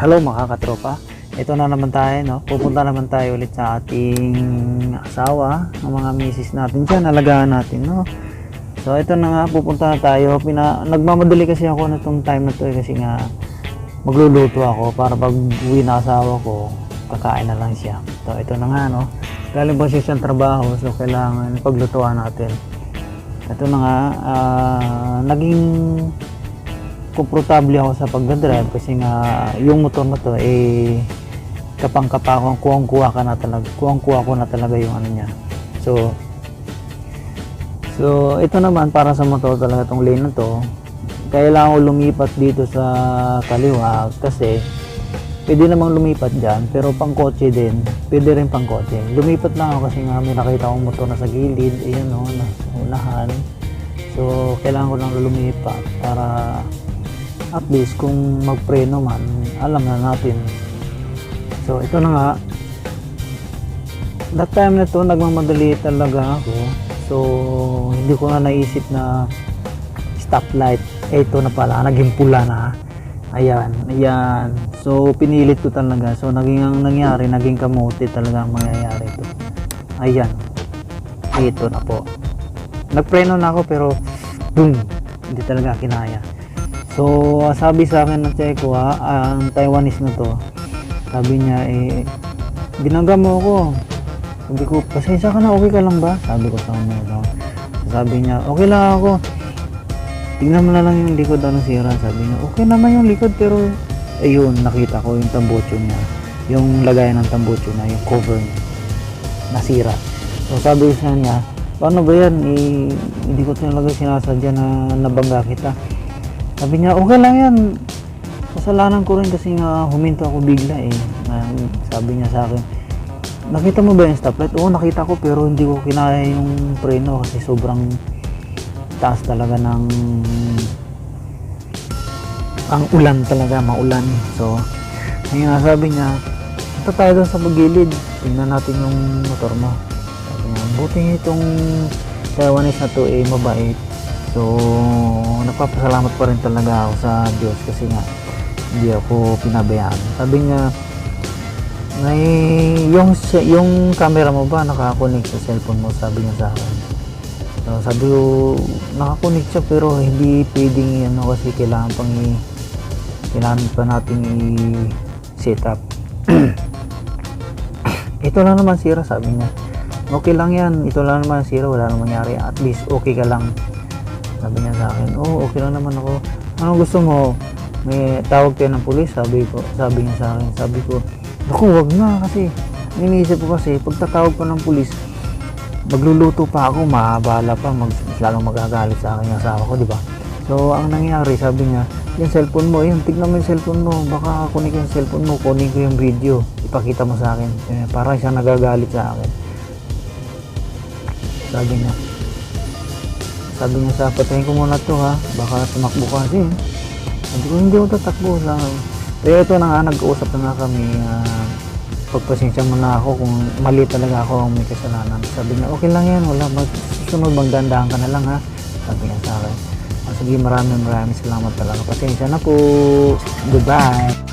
Hello mga katropa. Ito na naman tayo, no? Pupunta naman tayo ulit sa ating asawa, ang mga misis natin dyan, alagaan natin, no? So ito na nga, pupunta na tayo. Pina, nagmamadali kasi ako na itong time na to eh, kasi nga magluluto ako para pag uwi na asawa ko, kakain na lang siya. So ito na nga, no? Galing ba siya siyang trabaho, so kailangan paglutuan natin. Ito na nga, ah, naging komportable ako sa pagdadrive kasi nga yung motor na to eh kapang-kapa ko, kuwang-kuha ka na talaga, kuwang-kuha ko na talaga yung ano niya. So, so ito naman para sa motor talaga tong lane na to, kailangan ko lumipat dito sa kaliwa kasi pwede namang lumipat dyan pero pang kotse din, pwede rin pang kotse. Lumipat lang ako kasi nga may nakita akong motor na sa gilid, ayun o, nasa unahan. So, kailangan ko lang lumipat para at least kung magpreno man, alam na natin. So, ito na nga. That time na to, nagmamadali talaga ako. So, hindi ko na naisip na stoplight. Eh, ito na pala, naging pula na. Ayan, ayan. So, pinilit ko talaga. So, naging ang nangyari, naging kamote talaga ang mangyayari ito. Ayan. Ito na po. Nagpreno na ako pero boom, hindi talaga kinaya. So, sabi sa akin ng Checo ha, ang Taiwanese na to, sabi niya eh, binangga mo ako. Sabi ko, pasensya ka na, okay ka lang ba? Sabi ko sa kanya. Sabi niya, okay lang ako. Tingnan mo na lang yung likod ano sira. Sabi niya, okay naman yung likod pero ayun, nakita ko yung tambocho niya. Yung lagayan ng tambocho niya, yung cover niya. Nasira. So sabi kanya, paano ba yan? Eh, hindi ko talaga sinasadya na nabangga kita. Sabi niya, okay lang yan. Kasalanan ko rin kasi nga huminto ako bigla eh. Sabi niya sa akin, nakita mo ba yung stoplight? Oo, nakita ko pero hindi ko kinaya yung preno kasi sobrang taas talaga ng ang ulan talaga, maulan. So, ayun nga sabi niya, punta tayo doon sa magilid. Tingnan natin yung motor mo. Sabi niya, buti itong Taiwanese na to eh, mabait. So, nagpapasalamat pa rin talaga ako sa Diyos kasi nga hindi ako pinabayaan. Sabi niya, may yung yung camera mo ba nakakonect sa cellphone mo? Sabi niya sa akin. So, sabi ko, nakakonect siya pero hindi pwedeng ano kasi kailangan pang i kailangan pa natin i-set up. ito lang naman sira sabi niya. Okay lang yan, ito lang naman sira, wala namang mangyari. At least okay ka lang. Sabi niya sa akin, oh okay lang naman ako. Anong gusto mo? May tawag kayo ng pulis? Sabi ko, sabi niya sa akin. Sabi ko, ako wag na kasi iniisip ko kasi pagtatawag ko ng pulis, magluluto pa ako, mahabala pa, mag, lalong magagalit sa akin yung asawa ko, di ba? So, ang nangyari, sabi niya, yung cellphone mo, yun, tignan mo yung cellphone mo, baka kunin ko yung cellphone mo, kunin ko yung video, ipakita mo sa akin. Eh, para siya nagagalit sa akin. Sabi niya, sabi niya sa patayin ko muna to ha, baka tumakbo ka kasi. Sabi ko, hindi ako tatakbo lang. Pero ito na nga, nag-uusap na nga kami, ah, pagpasensya mo na ako kung mali talaga ako ang may kasalanan. Sabi niya, okay lang yan, wala, magsusunod bang dandahan ka na lang ha. Sabi niya sa akin. Ah, sige, maraming maraming salamat talaga. Pasensya na po. Goodbye.